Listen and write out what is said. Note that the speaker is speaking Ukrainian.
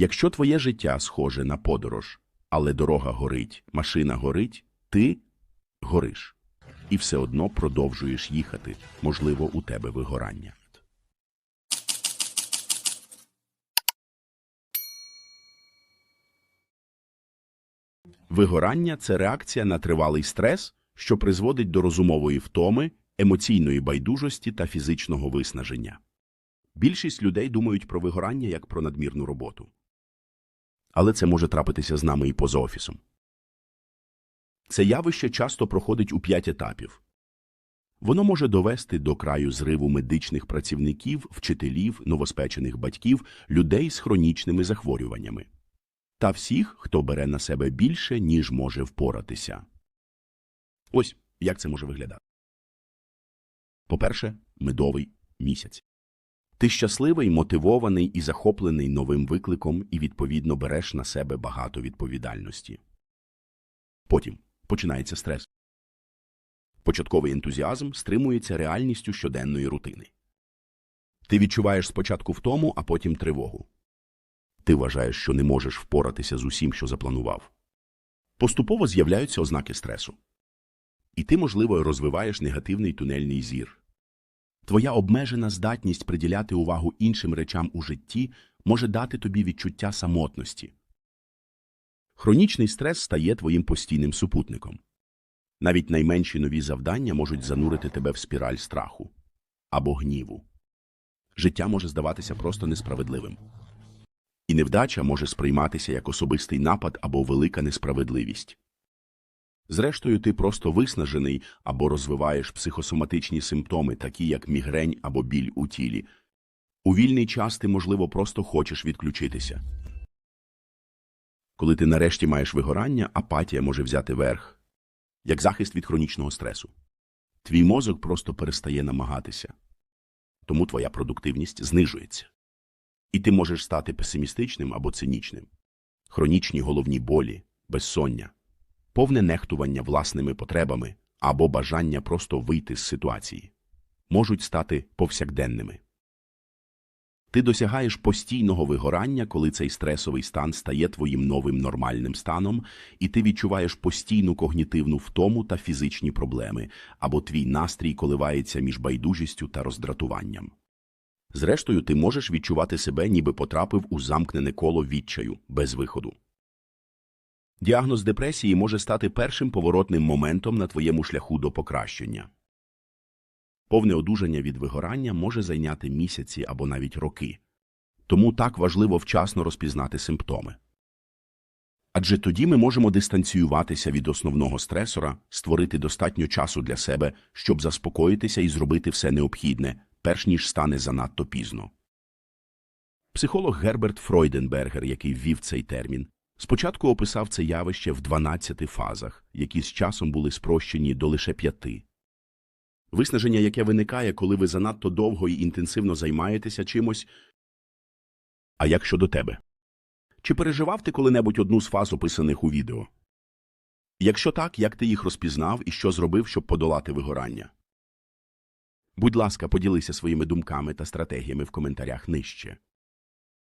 Якщо твоє життя схоже на подорож, але дорога горить, машина горить, ти гориш. І все одно продовжуєш їхати, можливо, у тебе вигорання. Вигорання це реакція на тривалий стрес, що призводить до розумової втоми, емоційної байдужості та фізичного виснаження. Більшість людей думають про вигорання як про надмірну роботу. Але це може трапитися з нами і поза офісом. Це явище часто проходить у п'ять етапів. Воно може довести до краю зриву медичних працівників, вчителів, новоспечених батьків, людей з хронічними захворюваннями та всіх, хто бере на себе більше, ніж може впоратися. Ось як це може виглядати. По-перше, медовий місяць. Ти щасливий, мотивований і захоплений новим викликом і, відповідно, береш на себе багато відповідальності. Потім починається стрес. Початковий ентузіазм стримується реальністю щоденної рутини. Ти відчуваєш спочатку втому, а потім тривогу. Ти вважаєш, що не можеш впоратися з усім, що запланував. Поступово з'являються ознаки стресу. І ти, можливо, розвиваєш негативний тунельний зір. Твоя обмежена здатність приділяти увагу іншим речам у житті може дати тобі відчуття самотності. Хронічний стрес стає твоїм постійним супутником. Навіть найменші нові завдання можуть занурити тебе в спіраль страху або гніву. Життя може здаватися просто несправедливим. І невдача може сприйматися як особистий напад або велика несправедливість. Зрештою, ти просто виснажений або розвиваєш психосоматичні симптоми, такі як мігрень або біль у тілі. У вільний час ти, можливо, просто хочеш відключитися. Коли ти нарешті маєш вигорання, апатія може взяти верх, як захист від хронічного стресу. Твій мозок просто перестає намагатися, тому твоя продуктивність знижується. І ти можеш стати песимістичним або цинічним. Хронічні головні болі, безсоння, повне нехтування власними потребами або бажання просто вийти з ситуації можуть стати повсякденними. Ти досягаєш постійного вигорання, коли цей стресовий стан стає твоїм новим нормальним станом, і ти відчуваєш постійну когнітивну втому та фізичні проблеми, або твій настрій коливається між байдужістю та роздратуванням. Зрештою, ти можеш відчувати себе, ніби потрапив у замкнене коло відчаю без виходу. Діагноз депресії може стати першим поворотним моментом на твоєму шляху до покращення. Повне одужання від вигорання може зайняти місяці або навіть роки, тому так важливо вчасно розпізнати симптоми. Адже тоді ми можемо дистанціюватися від основного стресора, створити достатньо часу для себе, щоб заспокоїтися і зробити все необхідне, перш ніж стане занадто пізно. Психолог Герберт Фройденбергер, який ввів цей термін, спочатку описав це явище в 12 фазах, які з часом були спрощені до лише п'яти. Виснаження, яке виникає, коли ви занадто довго і інтенсивно займаєтеся чимось. А як щодо тебе? Чи переживав ти коли-небудь одну з фаз, описаних у відео? Якщо так, як ти їх розпізнав і що зробив, щоб подолати вигорання? Будь ласка, поділися своїми думками та стратегіями в коментарях нижче.